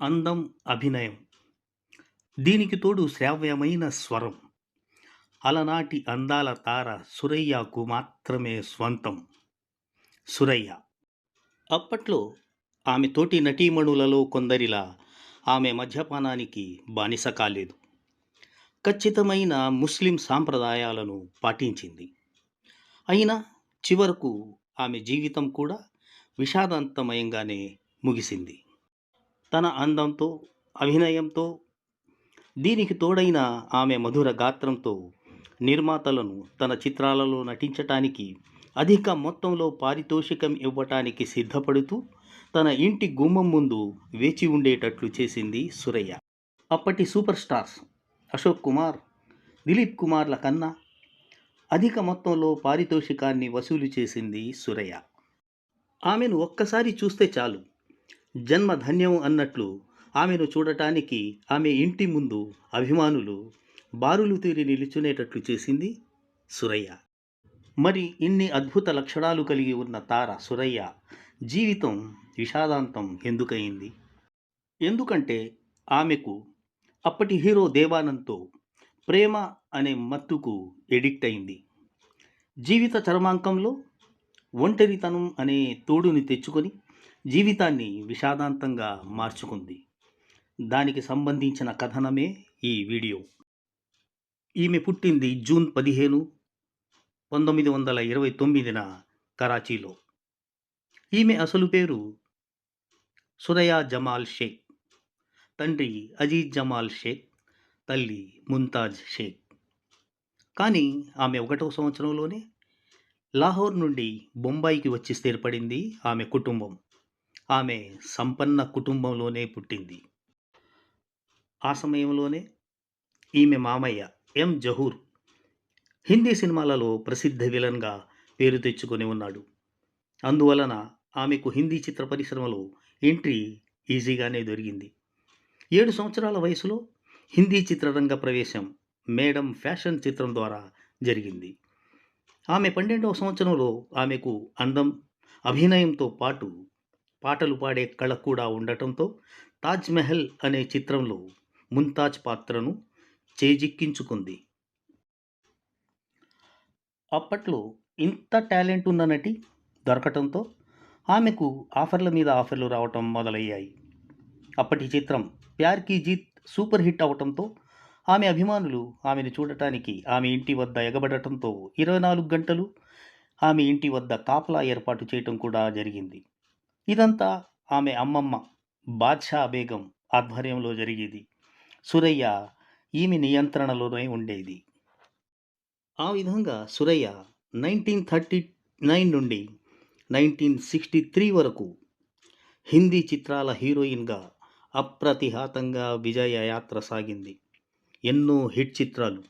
అందం, అభినయం. దీనికి తోడు శ్రావ్యమైన స్వరం. అలనాటి అందాల తార సురయ్యకు మాత్రమే స్వంతం. సురయ్య. అప్పట్లో ఆమె తోటి నటీమణులలో కొందరిలా ఆమె మద్యపానానికి బానిస కాలేదు. ఖచ్చితమైన ముస్లిం సాంప్రదాయాలను పాటించింది. అయినా చివరకు ఆమె జీవితం కూడా విషాదాంతమయంగానే ముగిసింది. తన అందంతో, అభినయంతో, దీనికి తోడైన ఆమె మధుర గాత్రంతో నిర్మాతలను తన చిత్రాలలో నటించటానికి అధిక మొత్తంలో పారితోషికం ఇవ్వటానికి సిద్ధపడుతూ తన ఇంటి గుమ్మం ముందు వేచి ఉండేటట్లు చేసింది సురయ్య. అప్పటి సూపర్ స్టార్స్ అశోక్ కుమార్, దిలీప్ కుమార్ల కన్నా అధిక మొత్తంలో పారితోషికాన్ని వసూలు చేసింది సురయ్య. ఆమెను ఒక్కసారి చూస్తే చాలు జన్మ ధన్యం అన్నట్లు ఆమెను చూడటానికి ఆమె ఇంటి ముందు అభిమానులు బారులు తీరి నిలుచునేటట్లు చేసింది సురయ్య. మరి ఇన్ని అద్భుత లక్షణాలు కలిగి ఉన్న తార సురయ్య జీవితం విషాదాంతం ఎందుకయింది? ఎందుకంటే ఆమెకు అప్పటి హీరో దేవానంద్తో ప్రేమ అనే మత్తుకు ఎడిక్ట్ అయింది. జీవిత చరమాంకంలో ఒంటరితనం అనే తోడుని తెచ్చుకొని జీవితాన్ని విషాదాంతంగా మార్చుకుంది. దానికి సంబంధించిన కథనమే ఈ వీడియో. ఈమె పుట్టింది జూన్ పదిహేను, పంతొమ్మిది వందల ఇరవై తొమ్మిదిన కరాచీలో. ఈమె అసలు పేరు సురయా జమాల్ షేక్. తండ్రి అజీజ్ జమాల్ షేక్, తల్లి ముంతాజ్ షేక్. కానీ ఆమె ఒకటో సంవత్సరంలోనే లాహోర్ నుండి బొంబాయికి వచ్చి స్థిరపడింది ఆమె కుటుంబం. ఆమె సంపన్న కుటుంబంలోనే పుట్టింది. ఆ సమయంలోనే ఈమె మామయ్య ఎం. జహూర్ హిందీ సినిమాలలో ప్రసిద్ధ విలన్గా పేరు తెచ్చుకొని ఉన్నాడు. అందువలన ఆమెకు హిందీ చిత్ర పరిశ్రమలో ఎంట్రీ ఈజీగానే దొరికింది. ఏడు సంవత్సరాల వయసులో హిందీ చిత్రరంగ ప్రవేశం మేడం ఫ్యాషన్ చిత్రం ద్వారా జరిగింది. ఆమె పన్నెండవ సంవత్సరంలో ఆమెకు అందం, అభినయంతో పాటు పాటలు పాడే కళ కూడా ఉండటంతో తాజ్ మహల్ అనే చిత్రంలో ముంతాజ్ పాత్రను చేజిక్కించుకుంది. అప్పట్లో ఇంత టాలెంట్ ఉన్న నటి దొరకటంతో ఆమెకు ఆఫర్ల మీద ఆఫర్లు రావటం మొదలయ్యాయి. అప్పటి చిత్రం ప్యార్ కీ జీత్ సూపర్ హిట్ అవటంతో ఆమె అభిమానులు ఆమెను చూడటానికి ఆమె ఇంటి వద్ద ఎగబడటంతో ఇరవై నాలుగు గంటలు ఆమె ఇంటి వద్ద కాపలా ఏర్పాటు చేయటం కూడా జరిగింది. ఇదంతా ఆమె అమ్మమ్మ బాద్షా బేగం ఆధ్వర్యంలో జరిగేది. సురయ్య ఈమె నియంత్రణలోనే ఉండేది. ఆ విధంగా సురయ్య నైన్టీన్ థర్టీ నైన్ నుండి నైన్టీన్ సిక్స్టీ త్రీ వరకు హిందీ చిత్రాల హీరోయిన్గా అప్రతిహాతంగా విజయ యాత్ర సాగింది. ఎన్నో హిట్ చిత్రాలు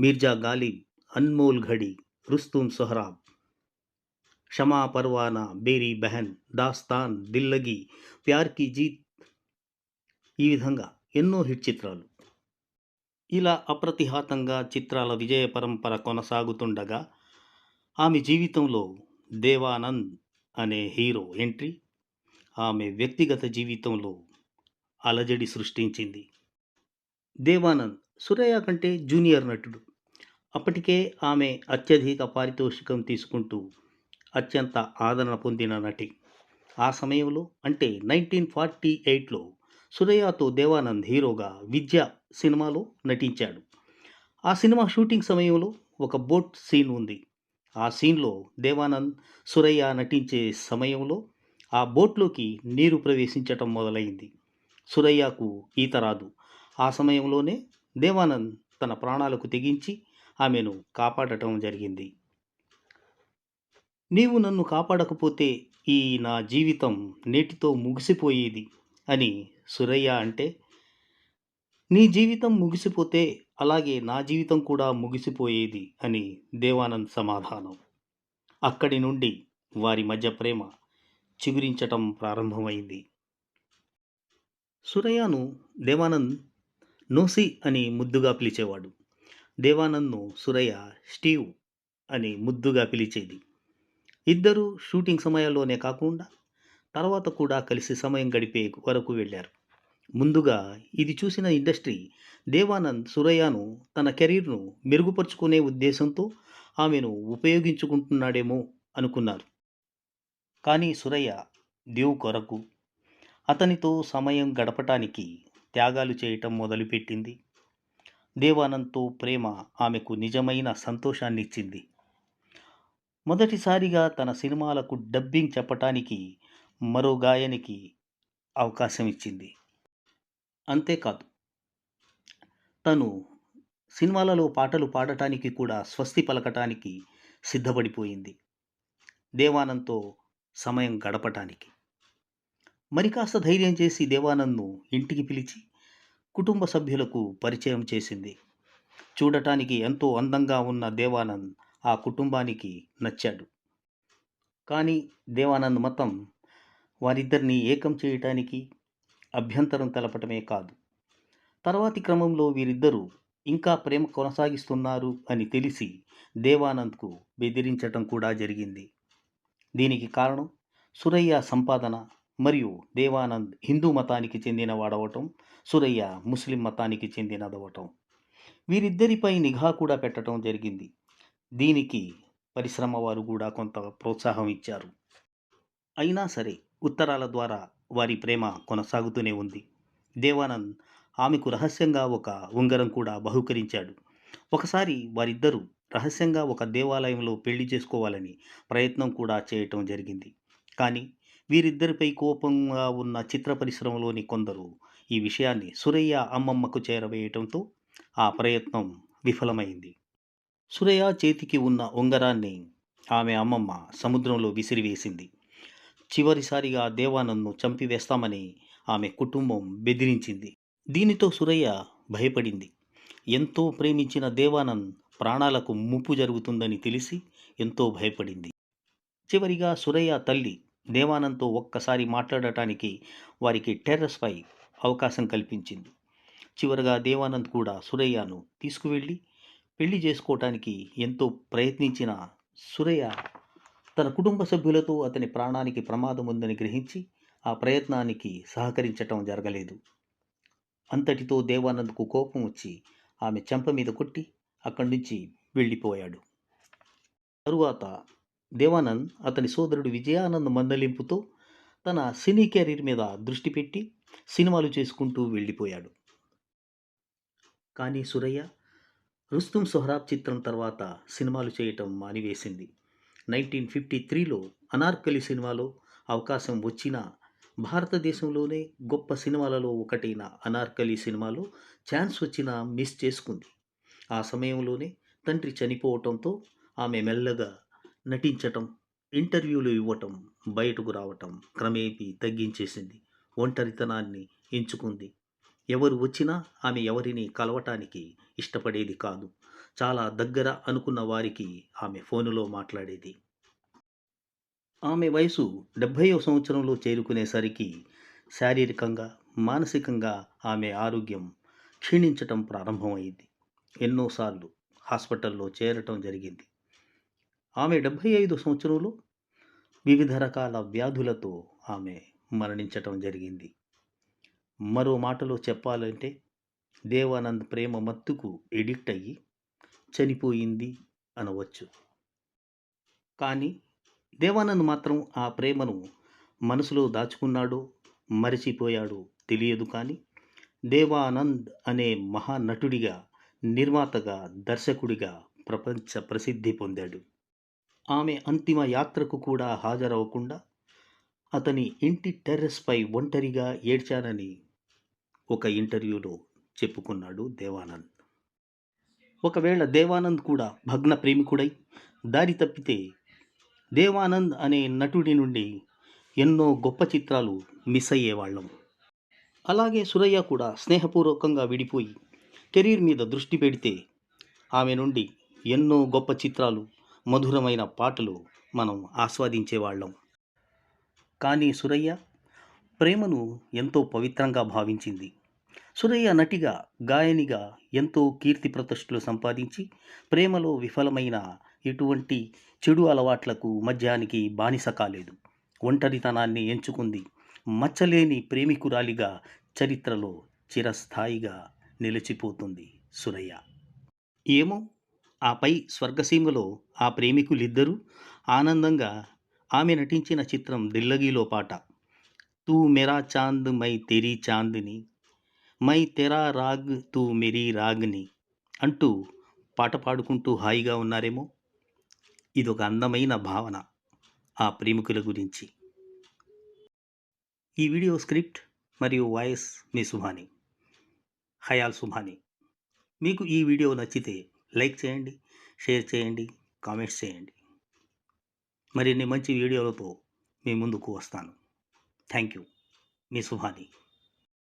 మీర్జా గాలిబ్, అన్మోల్ ఘడి, రుస్తుమ్ సొహరాబ్ క్షమా పర్వానా, బేరీ బెహన్, దాస్తాన్, దిల్లగి, ప్యార్కి జీత్ ఈ విధంగా ఎన్నో హిట్ చిత్రాలు. ఇలా అప్రతిహాతంగా చిత్రాల విజయ పరంపర కొనసాగుతుండగా ఆమె జీవితంలో దేవానంద్ అనే హీరో ఎంట్రీ ఆమె వ్యక్తిగత జీవితంలో అలజడి సృష్టించింది. దేవానంద్ సురయ్య కంటే జూనియర్ నటుడు. అప్పటికే ఆమె అత్యధిక పారితోషికం తీసుకుంటూ అత్యంత ఆదరణ పొందిన నటి. ఆ సమయంలో అంటే నైన్టీన్ ఫార్టీ ఎయిట్లో సురయ్యతో దేవానంద్ హీరోగా 'విద్య' సినిమాలో నటించాడు. ఆ సినిమా షూటింగ్ సమయంలో ఒక బోట్ సీన్ ఉంది. ఆ సీన్లో దేవానంద్, సురయ్య నటించే సమయంలో ఆ బోట్లోకి నీరు ప్రవేశించటం మొదలైంది. సురయ్యకు ఈత రాదు. ఆ సమయంలోనే దేవానంద్ తన ప్రాణాలకు తెగించి ఆమెను కాపాడటం జరిగింది. నీవు నన్ను కాపాడకపోతే ఈ నా జీవితం నేటితో ముగిసిపోయేది అని సురయ్య అంటే నీ జీవితం ముగిసిపోతే అలాగే నా జీవితం కూడా ముగిసిపోయేది అని దేవానంద్ సమాధానం. అక్కడి నుండి వారి మధ్య ప్రేమ చిగురించటం ప్రారంభమైంది. సురయ్యను దేవానంద్ నోసి అని ముద్దుగా పిలిచేవాడు. దేవానంద్ను సురయ్య స్టీవ్ అని ముద్దుగా పిలిచేది. ఇద్దరూ షూటింగ్ సమయాల్లోనే కాకుండా తర్వాత కూడా కలిసి సమయం గడిపే వరకు వెళ్ళారు. ముందుగా ఇది చూసిన ఇండస్ట్రీ దేవానంద్ సురయ్యను తన కెరీర్ను మెరుగుపరుచుకునే ఉద్దేశంతో ఆమెను ఉపయోగించుకుంటున్నాడేమో అనుకున్నారు. కానీ సురయ్య దేవు కొరకు అతనితో సమయం గడపటానికి త్యాగాలు చేయటం మొదలుపెట్టింది. దేవానంద్తో ప్రేమ ఆమెకు నిజమైన సంతోషాన్ని ఇచ్చింది మొదటిసారిగా తన సినిమాలకు డబ్బింగ్ చెప్పటానికి మరో గాయనికి అవకాశం ఇచ్చింది. అంతేకాదు తను సినిమాలలో పాటలు పాడటానికి కూడా స్వస్తి పలకటానికి సిద్ధపడిపోయింది. దేవానంద్తో సమయం గడపటానికి. మరి కాస్త ధైర్యం చేసి దేవానంద్ను ఇంటికి పిలిచి కుటుంబ సభ్యులకు పరిచయం చేసింది. చూడటానికి ఎంతో అందంగా ఉన్న దేవానంద్ ఆ కుటుంబానికి నచ్చాడు. కానీ దేవానంద్ మతం వారిద్దరిని ఏకం చేయటానికి అభ్యంతరం తెలపటమే కాదు. తర్వాతి క్రమంలో వీరిద్దరూ ఇంకా ప్రేమ కొనసాగిస్తున్నారు అని తెలిసి దేవానంద్కు బెదిరించటం కూడా జరిగింది. దీనికి కారణం సురయ్య సంపాదన మరియు దేవానంద్ హిందూ మతానికి చెందిన వాడవటం సురయ్య ముస్లిం మతానికి చెందినదవటం. వీరిద్దరిపై నిఘా కూడా పెట్టడం జరిగింది. దీనికి పరిశ్రమ వారు కూడా కొంత ప్రోత్సాహం ఇచ్చారు. అయినా సరే ఉత్తరాల ద్వారా వారి ప్రేమ కొనసాగుతూనే ఉంది. దేవానంద్ ఆమెకు రహస్యంగా ఒక ఉంగరం కూడా బహుకరించాడు. ఒకసారి వారిద్దరూ రహస్యంగా ఒక దేవాలయంలో పెళ్ళి చేసుకోవాలని ప్రయత్నం కూడా చేయటం జరిగింది. కానీ వీరిద్దరిపై కోపంగా ఉన్న చిత్ర పరిశ్రమలోని కొందరు ఈ విషయాన్ని సురయ్య అమ్మమ్మకు చేరవేయటంతో ఆ ప్రయత్నం విఫలమైంది. సురయ్య చేతికి ఉన్న ఉంగరాన్ని ఆమె అమ్మమ్మ సముద్రంలో విసిరివేసింది. చివరిసారిగా దేవానంద్ను చంపివేస్తామని ఆమె కుటుంబం బెదిరించింది. దీనితో సురయ్య భయపడింది. ఎంతో ప్రేమించిన దేవానంద్ ప్రాణాలకు ముప్పు జరుగుతుందని తెలిసి ఎంతో భయపడింది. చివరిగా సురయ్య తల్లి దేవానంద్తో ఒక్కసారి మాట్లాడటానికి వారికి టెర్రస్పై అవకాశం కల్పించింది. చివరగా దేవానంద్ కూడా సురయ్యను తీసుకువెళ్ళి పెళ్ళి చేసుకోవటానికి ఎంతో ప్రయత్నించిన సురయ్య తన కుటుంబ సభ్యులతో అతని ప్రాణానికి ప్రమాదం ఉందని గ్రహించి ఆ ప్రయత్నానికి సహకరించటం జరగలేదు. అంతటితో దేవానంద్కు కోపం వచ్చి ఆమె చెంప మీద కొట్టి అక్కడి నుంచి వెళ్ళిపోయాడు. తరువాత దేవానంద్ అతని సోదరుడు విజయానంద్ మందలింపుతో తన సినీ కెరీర్ మీద దృష్టి పెట్టి సినిమాలు చేసుకుంటూ వెళ్ళిపోయాడు. కానీ సురయ్య రుస్తుం సొహరాబ్ చిత్రం తర్వాత సినిమాలు చేయటం మానివేసింది. నైన్టీన్ ఫిఫ్టీ త్రీలో అనార్కలి సినిమాలో అవకాశం వచ్చినా భారతదేశంలోనే గొప్ప సినిమాలలో ఒకటైన అనార్కలి సినిమాలో ఛాన్స్ వచ్చినా మిస్ చేసుకుంది. ఆ సమయంలోనే తండ్రి చనిపోవటంతో ఆమె మెల్లగా నటించటం ఇంటర్వ్యూలు ఇవ్వటం బయటకు రావటం క్రమేపీ తగ్గించేసింది. ఒంటరితనాన్ని ఎంచుకుంది. ఎవరు వచ్చినా ఆమె ఎవరిని కలవటానికి ఇష్టపడేది కాదు. చాలా దగ్గర అనుకున్న వారికి ఆమె ఫోనులో మాట్లాడేది. ఆమె వయసు డెబ్భైవ సంవత్సరంలో చేరుకునేసరికి శారీరకంగా మానసికంగా ఆమె ఆరోగ్యం క్షీణించటం ప్రారంభమైంది. ఎన్నోసార్లు హాస్పిటల్లో చేరటం జరిగింది. ఆమె డెబ్భై ఐదు సంవత్సరంలో వివిధ రకాల వ్యాధులతో ఆమె మరణించటం జరిగింది. మరో మాటలో చెప్పాలంటే దేవానంద్ ప్రేమ మత్తుకు ఎడిక్ట్ అయ్యి చనిపోయింది అనవచ్చు. కానీ దేవానంద్ మాత్రం ఆ ప్రేమను మనసులో దాచుకున్నాడో మరచిపోయాడో తెలియదు కానీ దేవానంద్ అనే మహానటుడిగా నిర్మాతగా దర్శకుడిగా ప్రపంచ ప్రసిద్ధి పొందాడు. ఆమె అంతిమ యాత్రకు కూడా హాజరవ్వకుండా అతని ఇంటి టెర్రస్పై ఒంటరిగా ఏడ్చానని ఒక ఇంటర్వ్యూలో చెప్పుకున్నాడు దేవానంద్. ఒకవేళ దేవానంద్ కూడా భగ్న ప్రేమికుడై దారి తప్పితే దేవానంద్ అనే నటుడి నుండి ఎన్నో గొప్ప చిత్రాలు మిస్ అయ్యేవాళ్ళం. అలాగే సురయ్య కూడా స్నేహపూర్వకంగా విడిపోయి కెరీర్ మీద దృష్టి పెడితే ఆమె నుండి ఎన్నో గొప్ప చిత్రాలు మధురమైన పాటలు మనం ఆస్వాదించేవాళ్ళం. కానీ సురయ్య ప్రేమను ఎంతో పవిత్రంగా భావించింది. సురయ్య నటిగా గాయనిగా ఎంతో కీర్తి ప్రతిష్టలు సంపాదించి ప్రేమలో విఫలమైన ఎటువంటి చెడు అలవాట్లకు మద్యానికి బానిస కాలేదు. ఒంటరితనాన్ని ఎంచుకుంది. మచ్చలేని ప్రేమికురాలిగా చరిత్రలో చిరస్థాయిగా నిలిచిపోతుంది సురయ్య ఏమో ఆపై స్వర్గసీమలో ఆ ప్రేమికులిద్దరూ ఆనందంగా ఆమె నటించిన చిత్రం దిల్లగిలో పాట తూ మెరా చాంద్ మై తెరీ చాంద్ని మై తెరా రాగ్ తూ మెరీ రాగ్ని అంటూ పాట పాడుకుంటూ హాయిగా ఉన్నారేమో? ఇదొక అందమైన భావన ఆ ప్రేమికుల గురించి. ఈ వీడియో స్క్రిప్ట్ మరియు వాయిస్ మీ సుభాని. హయాల్ సుభాని. మీకు ఈ వీడియో నచ్చితే లైక్ చేయండి షేర్ చేయండి కామెంట్స్ చేయండి. మరిన్ని మంచి వీడియోలతో మీ ముందుకు వస్తాను. Thank you. మీ సుభాని.